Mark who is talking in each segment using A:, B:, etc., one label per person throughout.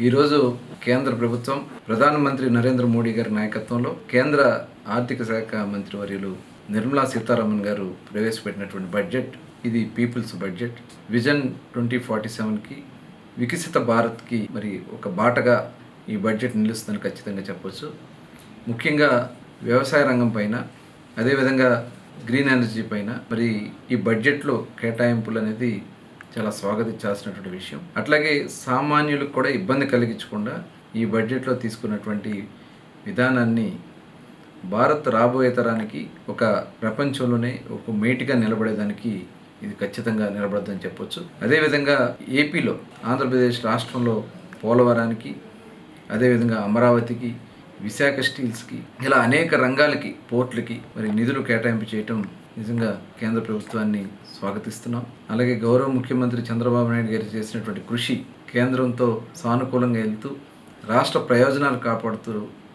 A: ఈరోజు కేంద్ర ప్రభుత్వం ప్రధానమంత్రి నరేంద్ర మోడీ గారి నాయకత్వంలో కేంద్ర ఆర్థిక శాఖ మంత్రి వర్యులు నిర్మలా సీతారామన్ గారు ప్రవేశపెట్టినటువంటి బడ్జెట్. ఇది people's budget. Vision twenty forty సెవెన్కి వికసిత భారత్కి మరి ఒక బాటగా ఈ బడ్జెట్ నిలుస్తుందని ఖచ్చితంగా చెప్పొచ్చు. ముఖ్యంగా వ్యవసాయ రంగం పైన అదేవిధంగా గ్రీన్ ఎనర్జీ పైన మరి ఈ బడ్జెట్లో కేటాయింపులు అనేది చాలా స్వాగతించాల్సినటువంటి విషయం. అట్లాగే సామాన్యులకు కూడా ఇబ్బంది కలిగించకుండా ఈ బడ్జెట్లో తీసుకున్నటువంటి విధానాన్ని భారత్ రాబోయే తరానికి ఒక ప్రపంచంలోనే ఒక మేటిగా నిలబడేదానికి ఇది ఖచ్చితంగా నిలబడదని చెప్పొచ్చు. అదేవిధంగా ఏపీలో ఆంధ్రప్రదేశ్ రాష్ట్రంలో పోలవరానికి అదేవిధంగా అమరావతికి విశాఖ స్టీల్స్కి ఇలా అనేక రంగాలకి పోర్ట్లకి మరి నిధులు కేటాయింపు చేయటం నిజంగా కేంద్ర ప్రభుత్వాన్ని స్వాగతిస్తున్నాం. అలాగే గౌరవ ముఖ్యమంత్రి చంద్రబాబు నాయుడు గారు చేసినటువంటి కృషి కేంద్రంతో సానుకూలంగా వెళ్తూ రాష్ట్ర ప్రయోజనాలు కాపాడుతూ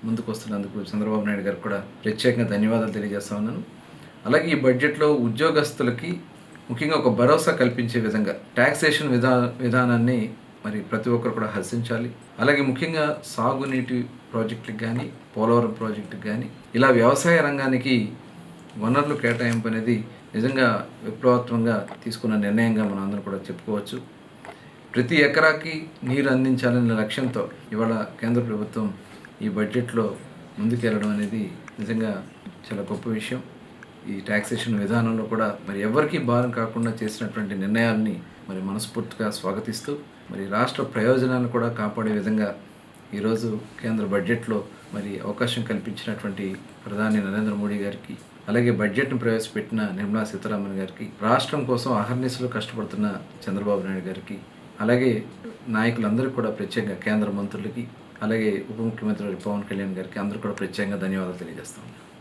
A: ముందుకు వస్తున్నందుకు చంద్రబాబు నాయుడు గారికి కూడా ప్రత్యేకంగా ధన్యవాదాలు తెలియజేస్తా ఉన్నాను. అలాగే ఈ బడ్జెట్లో ఉద్యోగస్తులకి ముఖ్యంగా ఒక భరోసా కల్పించే విధంగా ట్యాక్సేషన్ విధా విధానాన్ని మరి ప్రతి ఒక్కరు కూడా హర్షించాలి. అలాగే ముఖ్యంగా సాగునీటి ప్రాజెక్టులకు కానీ పోలవరం ప్రాజెక్టుకి కానీ ఇలా వ్యవసాయ రంగానికి వనరులు కేటాయింపు అనేది నిజంగా విప్లవాత్మకంగా తీసుకున్న నిర్ణయంగా మనం అందరం కూడా చెప్పుకోవచ్చు. ప్రతి ఎకరాకి నీరు అందించాలనే లక్ష్యంతో ఇవాళ కేంద్ర ప్రభుత్వం ఈ బడ్జెట్లో ముందుకెళ్ళడం అనేది నిజంగా చాలా గొప్ప విషయం. ఈ ట్యాక్సేషన్ విధానంలో కూడా మరి ఎవరికీ భారం కాకుండా చేసినటువంటి నిర్ణయాల్ని మరి మనస్ఫూర్తిగా స్వాగతిస్తూ మరి రాష్ట్ర ప్రయోజనాలను కూడా కాపాడే విధంగా ఈరోజు కేంద్ర బడ్జెట్లో మరి అవకాశం కల్పించినటువంటి ప్రధాని నరేంద్ర మోడీ గారికి అలాగే బడ్జెట్ను ప్రవేశపెట్టిన నిర్మలా సీతారామన్ గారికి రాష్ట్రం కోసం అహర్నిశలు కష్టపడుతున్న చంద్రబాబు నాయుడు గారికి అలాగే నాయకులందరికీ కూడా ప్రత్యేకంగా కేంద్ర మంత్రులకి అలాగే ఉప ముఖ్యమంత్రి పవన్ కళ్యాణ్ గారికి అందరూ కూడా ప్రత్యేకంగా ధన్యవాదాలు తెలియజేస్తాం